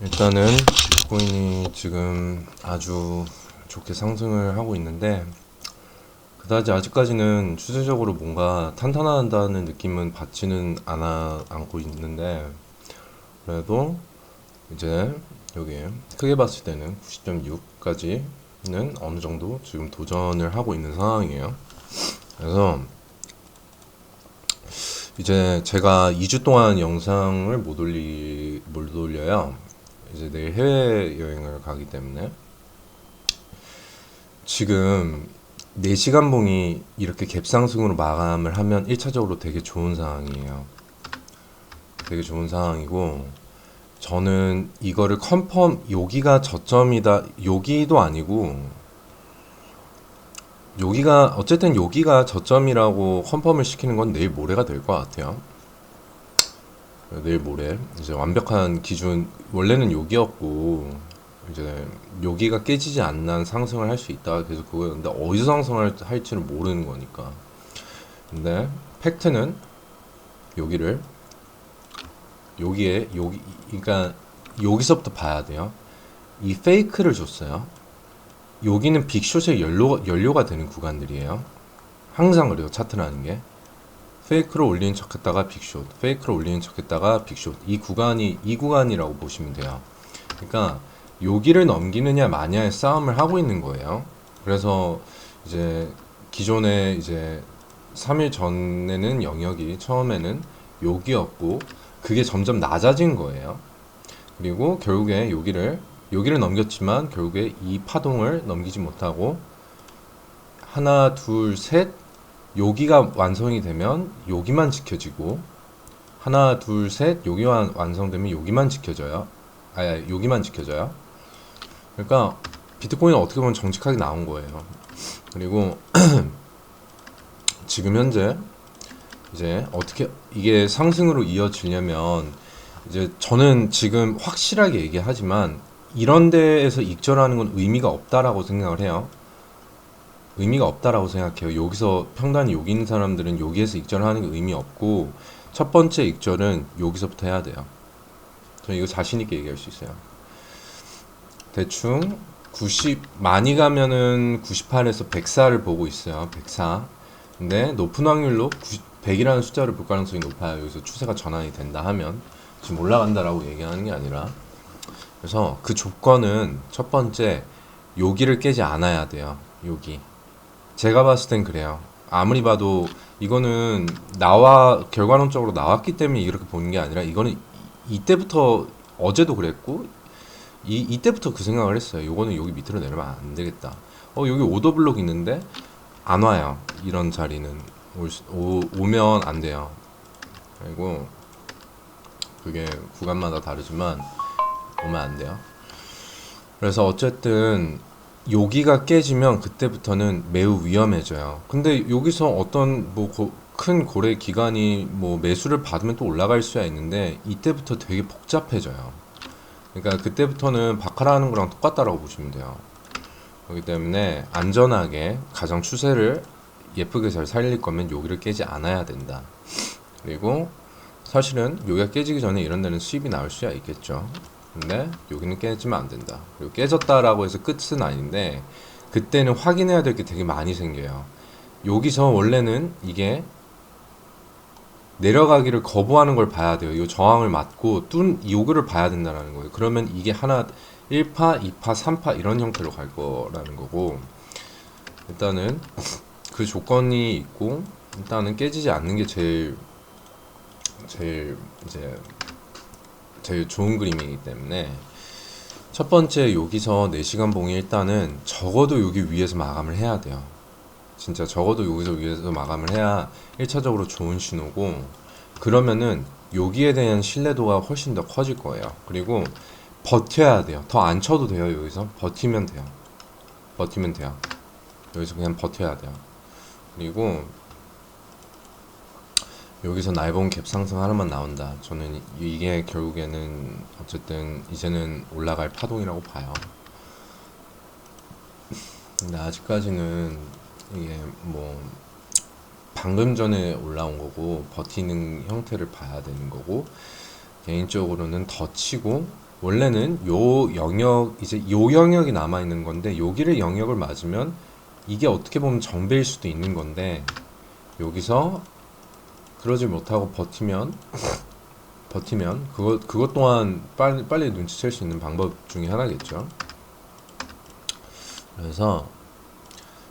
일단은 비트코인이 지금 아주 좋게 상승을 하고 있는데 그다지 아직까지는 추세적으로 뭔가 탄탄하다는 느낌은 받지는 않아 않고 있는데 그래도 이제 여기 크게 봤을 때는 90.6까지는 어느 정도 지금 도전을 하고 있는 상황이에요. 그래서 이제 제가 2주 동안 영상을 못 올리 못 올려요. 이제 내일 해외 여행을 가기 때문에 지금 4시간 봉이 이렇게 갭상승으로 마감을 하면 1차적으로 되게 좋은 상황이에요. 되게 좋은 상황이고 저는 이거를 컨펌 여기가 저점이다 여기도 아니고 여기가 어쨌든 여기가 저점이라고 컨펌을 시키는 건 내일 모레가 될 것 같아요. 내일 모레. 이제 완벽한 기준 원래는 여기였고 이제 여기가 깨지지 않는 한 상승을 할 수 있다. 계속 그거였는데 어디서 상승을 할지는 모르는 거니까. 근데 팩트는 여기를 여기에 여기 그러니까 여기서부터 봐야 돼요. 이 페이크를 줬어요. 여기는 빅숏의 연료, 연료가 되는 구간들이에요. 항상 그래요 차트라는 게 페이크로 올리는 척 했다가 빅숏 페이크로 올리는 척 했다가 빅숏 이 구간이 이 구간이라고 보시면 돼요. 그러니까 여기를 넘기느냐 마냐의 싸움을 하고 있는 거예요. 그래서 이제 기존에 이제 3일 전에는 영역이 처음에는 여기였고 그게 점점 낮아진 거예요. 그리고 결국에 여기를 여기를 넘겼지만 결국에 이 파동을 넘기지 못하고 하나 둘셋 여기가 완성이 되면 여기만 지켜지고 하나 둘 셋 여기만 완성되면 여기만 지켜져요. 아니 여기만 지켜져요. 그러니까 비트코인은 어떻게 보면 정직하게 나온 거예요. 그리고 지금 현재 이제 어떻게 이게 상승으로 이어지려면 이제 저는 지금 확실하게 얘기하지만 이런 데에서 익절하는 건 의미가 없다라고 생각을 해요. 의미가 없다라고 생각해요. 여기서 평단이 여기 있는 사람들은 여기에서 익절하는 게 의미 없고 첫 번째 익절은 여기서부터 해야 돼요. 저는 이거 자신 있게 얘기할 수 있어요. 대충 90 많이 가면은 98에서 104를 보고 있어요. 104. 근데 높은 확률로 100이라는 숫자를 볼 가능성이 높아요. 여기서 추세가 전환이 된다 하면 지금 올라간다라고 얘기하는 게 아니라 그래서 그 조건은 첫 번째 여기를 깨지 않아야 돼요. 여기. 제가 봤을 땐 그래요. 아무리 봐도 이거는 나와 결과론적으로 나왔기 때문에 이렇게 보는 게 아니라 이거는 이- 이때부터 어제도 그랬고 이 이때부터 그 생각을 했어요. 요거는 여기 밑으로 내려면 안 되겠다. 어 여기 오더 블록 있는데 안 와요. 이런 자리는 올 수- 오, 오면 안 돼요. 그리고 그게 구간마다 다르지만 오면 안 돼요. 그래서 어쨌든 여기가 깨지면 그때부터는 매우 위험해져요. 근데 여기서 어떤 뭐큰 고래 기간이 뭐 매수를 받으면 또 올라갈 수야 있는데 이때부터 되게 복잡해져요. 그러니까 그때부터는 바카라는 거랑 똑같다라고 보시면 돼요. 그렇기 때문에 안전하게 가장 추세를 예쁘게 잘 살릴 거면 여기를 깨지 않아야 된다. 그리고 사실은 여기가 깨지기 전에 이런 데는 수입이 나올 수야 있겠죠. 근데 여기는 깨지면 안 된다. 그리고 깨졌다라고 해서 끝은 아닌데 그때는 확인해야 될 게 되게 많이 생겨요. 여기서 원래는 이게 내려가기를 거부하는 걸 봐야 돼요. 이 저항을 맞고 뚫 요거를 봐야 된다는 거예요. 그러면 이게 하나 1파, 2파, 3파 이런 형태로 갈 거라는 거고 일단은 그 조건이 있고 일단은 깨지지 않는 게 제일 제일 이제 제일 좋은 그림이기 때문에 첫 번째 여기서 4시간 봉이 일단은 적어도 여기 위에서 마감을 해야 돼요. 진짜 적어도 여기서 위에서 마감을 해야 1차적으로 좋은 신호고 그러면은 여기에 대한 신뢰도가 훨씬 더 커질 거예요. 그리고 버텨야 돼요. 더 안 쳐도 돼요. 여기서 버티면 돼요. 버티면 돼요. 여기서 그냥 버텨야 돼요. 그리고 여기서 날봉 갭 상승 하나만 나온다. 저는 이- 이게 결국에는 어쨌든 이제는 올라갈 파동이라고 봐요. 근데 아직까지는 이게 뭐 방금 전에 올라온 거고 버티는 형태를 봐야 되는 거고 개인적으로는 더 치고 원래는 요 영역 이제 요 영역이 남아 있는 건데 여기를 영역을 맞으면 이게 어떻게 보면 정배일 수도 있는 건데 여기서 그러지 못하고 버티면 버티면 그것 그것 또한 빨리 빨리 눈치챌 수 있는 방법 중에 하나겠죠. 그래서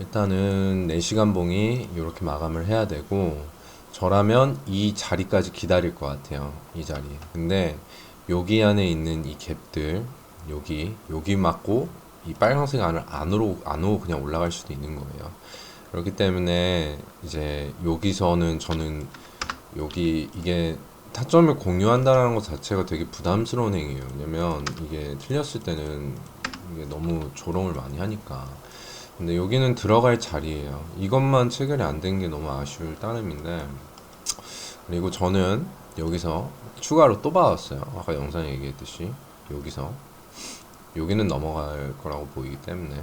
일단은 4시간 봉이 이렇게 마감을 해야 되고 저라면 이 자리까지 기다릴 것 같아요. 이 자리. 근데 여기 안에 있는 이 갭들 여기 여기 맞고 이 빨간색 안을 안으로 안으로 그냥 올라갈 수도 있는 거예요. 그렇기 때문에 이제 여기서는 저는 여기 이게 타점을 공유한다는 것 자체가 되게 부담스러운 행위예요. 왜냐면 이게 틀렸을 때는 이게 너무 조롱을 많이 하니까. 근데 여기는 들어갈 자리예요. 이것만 체결이 안 된 게 너무 아쉬울 따름인데. 그리고 저는 여기서 추가로 또 받았어요. 아까 영상에 얘기했듯이 여기서 여기는 넘어갈 거라고 보이기 때문에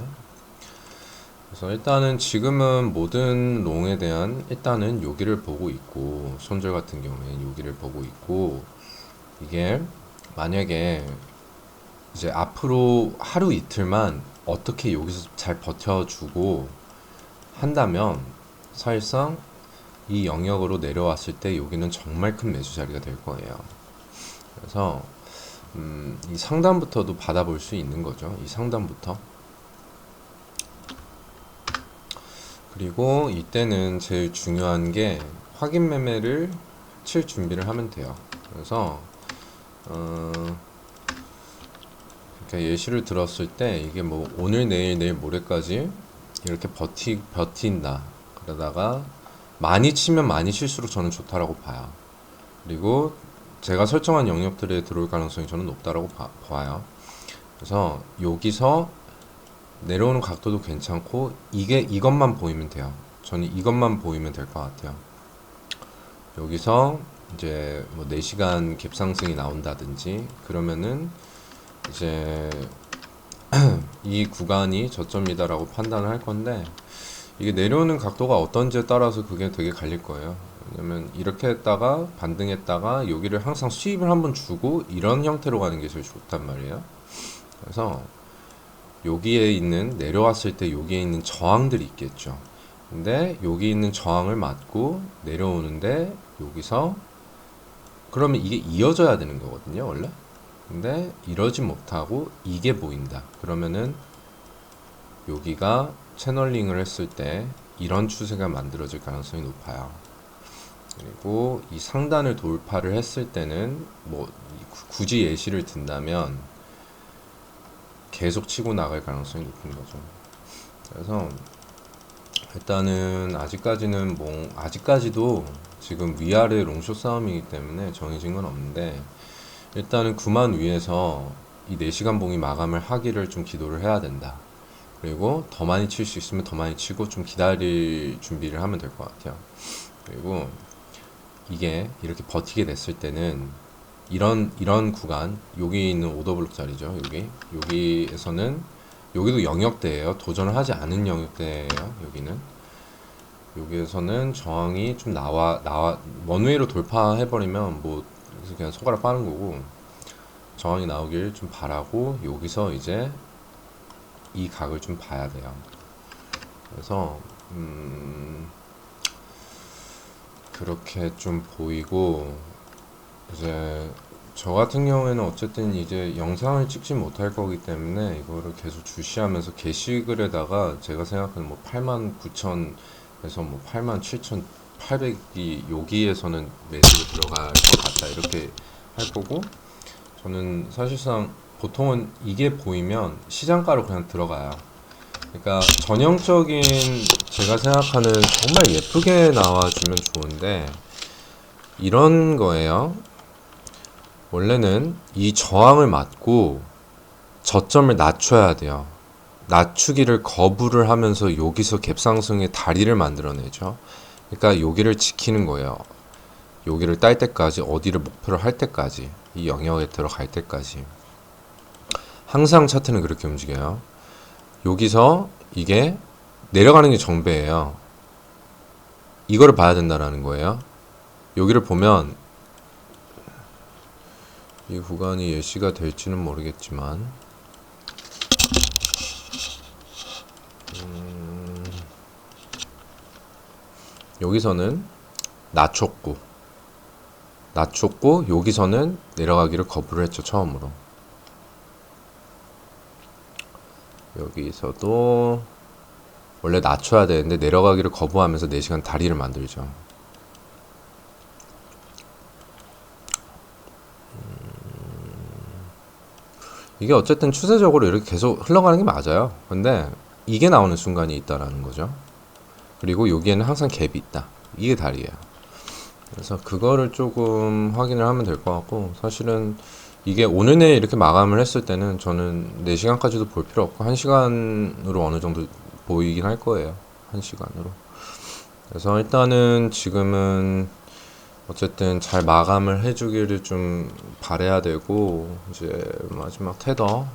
그래서 일단은 지금은 모든 롱에 대한 일단은 여기를 보고 있고 손절 같은 경우에는 여기를 보고 있고 이게 만약에 이제 앞으로 하루 이틀만 어떻게 여기서 잘 버텨주고 한다면 사실상 이 영역으로 내려왔을 때 여기는 정말 큰 매수 자리가 될 거예요. 그래서 음, 이 상단부터도 받아볼 수 있는 거죠. 이 상단부터. 그리고 이때는 제일 중요한 게 확인 매매를 칠 준비를 하면 돼요. 그래서 어, 이렇게 예시를 들었을 때 이게 뭐 오늘 내일 내일 모레까지 이렇게 버티 버틴다. 그러다가 많이 치면 많이 칠수록 저는 좋다라고 봐요. 그리고 제가 설정한 영역들에 들어올 가능성이 저는 높다라고 봐, 봐요. 그래서 여기서 내려오는 각도도 괜찮고 이게 이것만 보이면 돼요. 저는 이것만 보이면 될 것 같아요. 여기서 이제 뭐 4시간 갭 상승이 나온다든지 그러면은 이제 이 구간이 저점이다라고 판단을 할 건데 이게 내려오는 각도가 어떤지에 따라서 그게 되게 갈릴 거예요. 왜냐면 이렇게 했다가 반등했다가 여기를 항상 수입을 한번 주고 이런 형태로 가는 게 제일 좋단 말이에요. 그래서 여기에 있는 내려왔을 때 여기에 있는 저항들이 있겠죠. 근데 여기 있는 저항을 맞고 내려오는데 여기서 그러면 이게 이어져야 되는 거거든요, 원래. 근데 이러지 못하고 이게 보인다. 그러면은 여기가 채널링을 했을 때 이런 추세가 만들어질 가능성이 높아요. 그리고 이 상단을 돌파를 했을 때는 뭐 굳이 예시를 든다면 계속 치고 나갈 가능성이 높은 거죠. 그래서 일단은 아직까지는 뭐 아직까지도 지금 위아래 롱숏 싸움이기 때문에 정해진 건 없는데 일단은 9만 위에서 이 4시간 봉이 마감을 하기를 좀 기도를 해야 된다. 그리고 더 많이 칠 수 있으면 더 많이 치고 좀 기다릴 준비를 하면 될 것 같아요. 그리고 이게 이렇게 버티게 됐을 때는 이런 이런 구간 여기 있는 오더블록 자리죠. 여기 여기에서는 여기도 영역대예요. 도전을 하지 않은 영역대예요. 여기는 여기에서는 저항이 좀 나와 나와 원웨이로 돌파해 버리면 뭐 그냥 손가락 빠는 거고 저항이 나오길 좀 바라고 여기서 이제 이 각을 좀 봐야 돼요. 그래서 음 그렇게 좀 보이고 이제 저 같은 경우에는 어쨌든 이제 영상을 찍지 못할 거기 때문에 이거를 계속 주시하면서 게시글에다가 제가 생각하는 뭐 8만 9천에서 뭐 8만 7천 800이 여기에서는 매수로 들어갈 것 같다 이렇게 할 거고 저는 사실상 보통은 이게 보이면 시장가로 그냥 들어가요. 그러니까 전형적인 제가 생각하는 정말 예쁘게 나와주면 좋은데 이런 거예요. 원래는 이 저항을 맞고 저점을 낮춰야 돼요. 낮추기를 거부를 하면서 여기서 갭상승의 다리를 만들어내죠. 그러니까 여기를 지키는 거예요. 여기를 딸 때까지 어디를 목표로 할 때까지 이 영역에 들어갈 때까지 항상 차트는 그렇게 움직여요. 여기서 이게 내려가는 게 정배예요. 이거를 봐야 된다라는 거예요. 여기를 보면 이 구간이 예시가 될지는 모르겠지만 음, 여기서는 낮췄고 낮췄고 여기서는 내려가기를 거부를 했죠 처음으로. 여기서도 원래 낮춰야 되는데 내려가기를 거부하면서 4시간 다리를 만들죠 이게 어쨌든 추세적으로 이렇게 계속 흘러가는 게 맞아요. 근데 이게 나오는 순간이 있다라는 거죠. 그리고 여기에는 항상 갭이 있다. 이게 다리예요. 그래서 그거를 조금 확인을 하면 될 것 같고 사실은 이게 오늘 내일 이렇게 마감을 했을 때는 저는 4시간까지도 볼 필요 없고 1시간으로 어느 정도 보이긴 할 거예요. 1시간으로. 그래서 일단은 지금은 어쨌든 잘 마감을 해주기를 좀 바래야 되고 이제 마지막 테더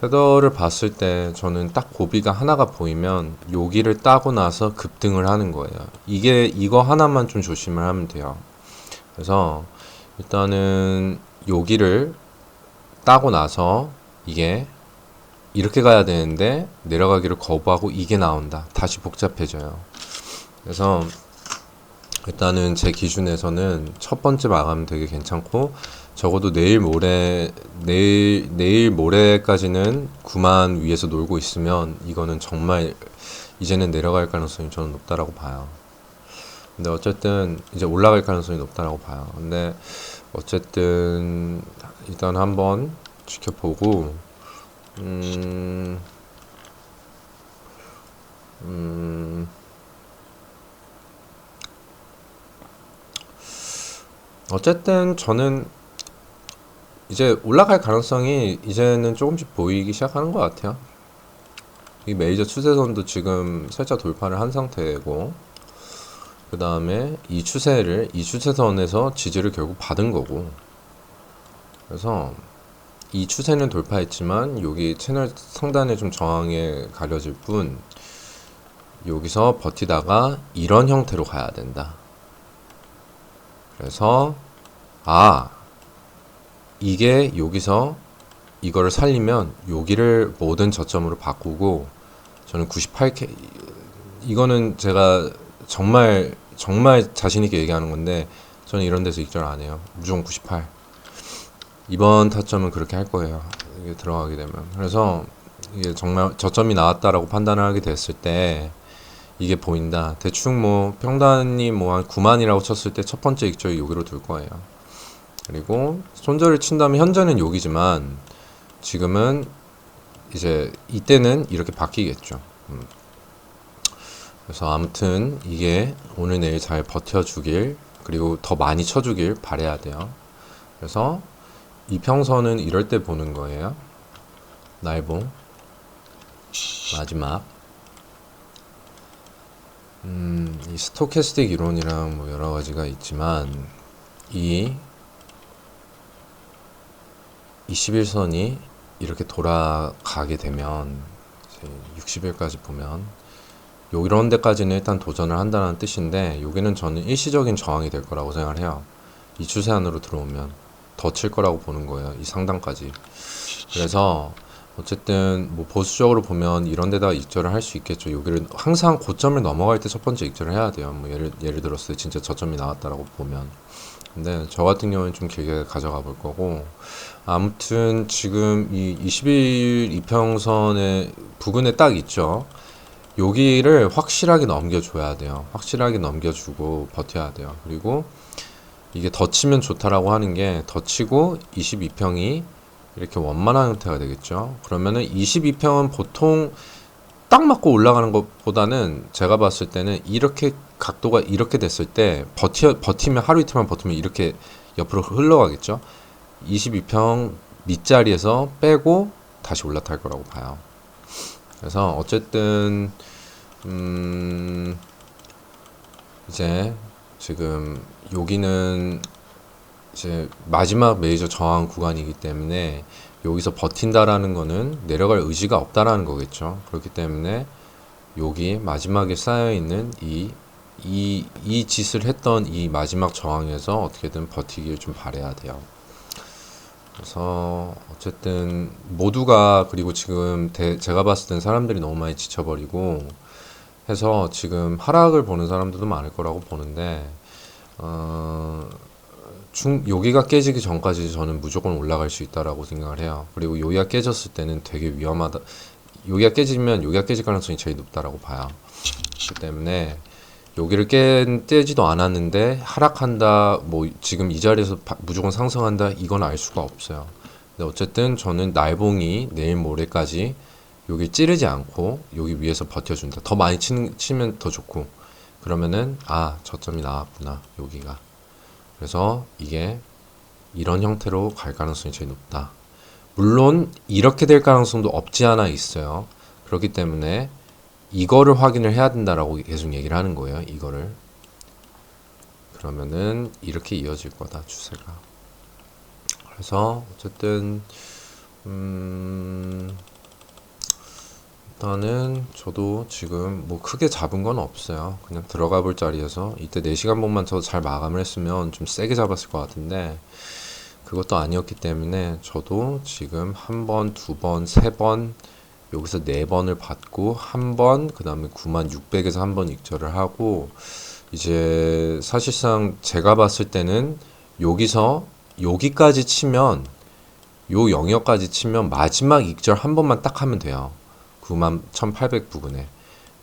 테더를 봤을 때 저는 딱 고비가 하나가 보이면 여기를 따고 나서 급등을 하는 거예요. 이게 이거 하나만 좀 조심을 하면 돼요. 그래서 일단은 여기를 따고 나서 이게 이렇게 가야 되는데 내려가기를 거부하고 이게 나온다. 다시 복잡해져요. 그래서 일단은 제 기준에서는 첫 번째 마감 되게 괜찮고 적어도 내일 모레 내일 내일 모레까지는 9만 위에서 놀고 있으면 이거는 정말 이제는 내려갈 가능성이 저는 높다라고 봐요. 근데 어쨌든 이제 올라갈 가능성이 높다라고 봐요. 근데 어쨌든 일단 한번 지켜보고 음, 음, 어쨌든 저는 이제 올라갈 가능성이 이제는 조금씩 보이기 시작하는 것 같아요. 이 메이저 추세선도 지금 살짝 돌파를 한 상태고, 그 다음에 이 추세를, 이 추세선에서 지지를 결국 받은 거고, 그래서 이 추세는 돌파했지만, 여기 채널 상단에 좀 저항에 가려질 뿐, 여기서 버티다가 이런 형태로 가야 된다. 그래서 아 이게 여기서 이거를 살리면 여기를 모든 저점으로 바꾸고 저는 98K 이거는 제가 정말 정말 자신 있게 얘기하는 건데 저는 이런 데서 익절 안 해요. 무조건 98. 이번 타점은 그렇게 할 거예요. 이게 들어가게 되면. 그래서 이게 정말 저점이 나왔다라고 판단을 하게 됐을 때 이게 보인다. 대충 뭐 평단이 뭐 한 9만이라고 쳤을 때 첫 번째 익절이 여기로 둘 거예요. 그리고 손절을 친다면 현재는 여기지만 지금은 이제 이때는 이렇게 바뀌겠죠. 음. 그래서 아무튼 이게 오늘 내일 잘 버텨주길 그리고 더 많이 쳐주길 바래야 돼요. 그래서 이평선은 이럴 때 보는 거예요. 날봉 마지막 음, 이 스토캐스틱 이론이랑 뭐 여러 가지가 있지만 이 21선이 이렇게 돌아가게 되면 이제 60일까지 보면 요 이런 데까지는 일단 도전을 한다는 뜻인데 여기는 저는 일시적인 저항이 될 거라고 생각을 해요. 이 추세 안으로 들어오면 더 칠 거라고 보는 거예요. 이 상단까지. 그래서 어쨌든 뭐 보수적으로 보면 이런 데다가 익절을 할 수 있겠죠. 여기를 항상 고점을 넘어갈 때 첫 번째 익절을 해야 돼요. 뭐 예를 예를 때 진짜 저점이 나왔다라고 보면. 근데 저 같은 경우는 좀 길게 가져가 볼 거고 아무튼 지금 이 20일 이평선의 부근에 딱 있죠. 여기를 확실하게 넘겨줘야 돼요. 확실하게 넘겨주고 버텨야 돼요. 그리고 이게 더 치면 좋다라고 하는 게 더 치고 22평이 이렇게 원만한 형태가 되겠죠. 그러면은 22평은 보통 딱 맞고 올라가는 것보다는 제가 봤을 때는 이렇게 각도가 이렇게 됐을 때 버티, 버티면 하루 이틀만 버티면 이렇게 옆으로 흘러가겠죠. 22평 밑자리에서 빼고 다시 올라탈 거라고 봐요. 그래서 어쨌든 음 이제 지금 여기는 이제 마지막 메이저 저항 구간이기 때문에 여기서 버틴다라는 거는 내려갈 의지가 없다라는 거겠죠. 그렇기 때문에 여기 마지막에 쌓여 있는 이, 이, 이 짓을 했던 이 마지막 저항에서 어떻게든 버티길 좀 바래야 돼요. 그래서 어쨌든 모두가 그리고 지금 대- 제가 봤을 땐 사람들이 너무 많이 지쳐버리고 해서 지금 하락을 보는 사람들도 많을 거라고 보는데 어, 중, 여기가 깨지기 전까지 저는 무조건 올라갈 수 있다라고 생각을 해요. 그리고 여기가 깨졌을 때는 되게 위험하다. 여기가 깨지면 여기가 깨질 가능성이 제일 높다라고 봐요. 그렇기 때문에 여기를 깨, 떼지도 않았는데 하락한다, 뭐 지금 이 자리에서 바- 무조건 상승한다, 이건 알 수가 없어요. 근데 어쨌든 저는 날봉이 내일 모레까지 여기 찌르지 않고 여기 위에서 버텨준다. 더 많이 치는, 치면 더 좋고 그러면은 아 저점이 나왔구나 여기가. 그래서 이게 이런 형태로 갈 가능성이 제일 높다. 물론 이렇게 될 가능성도 없지 않아 있어요. 그렇기 때문에 이거를 확인을 해야 된다라고 계속 얘기를 하는 거예요. 이거를. 그러면은 이렇게 이어질 거다, 추세가. 그래서 어쨌든 음 일단은 저도 지금 뭐 크게 잡은 건 없어요. 그냥 들어가 볼 자리에서 이때 4시간 봉만 더잘 마감을 했으면 좀 세게 잡았을 것 같은데 그것도 아니었기 때문에 저도 지금 한 번, 두 번, 세 번 여기서 네 번을 받고 한 번, 그 다음에 9600에서 한 번 익절을 하고 이제 사실상 제가 봤을 때는 여기서 여기까지 치면 요 영역까지 치면 마지막 익절 한 번만 딱 하면 돼요. 91,800 부근에.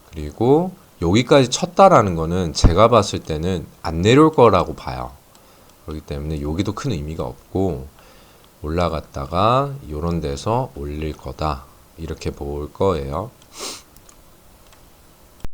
그리고 여기까지 쳤다라는 거는 제가 봤을 때는 안 내려올 거라고 봐요. 그렇기 때문에 여기도 큰 의미가 없고 올라갔다가 요런 데서 올릴 거다. 이렇게 볼 거예요.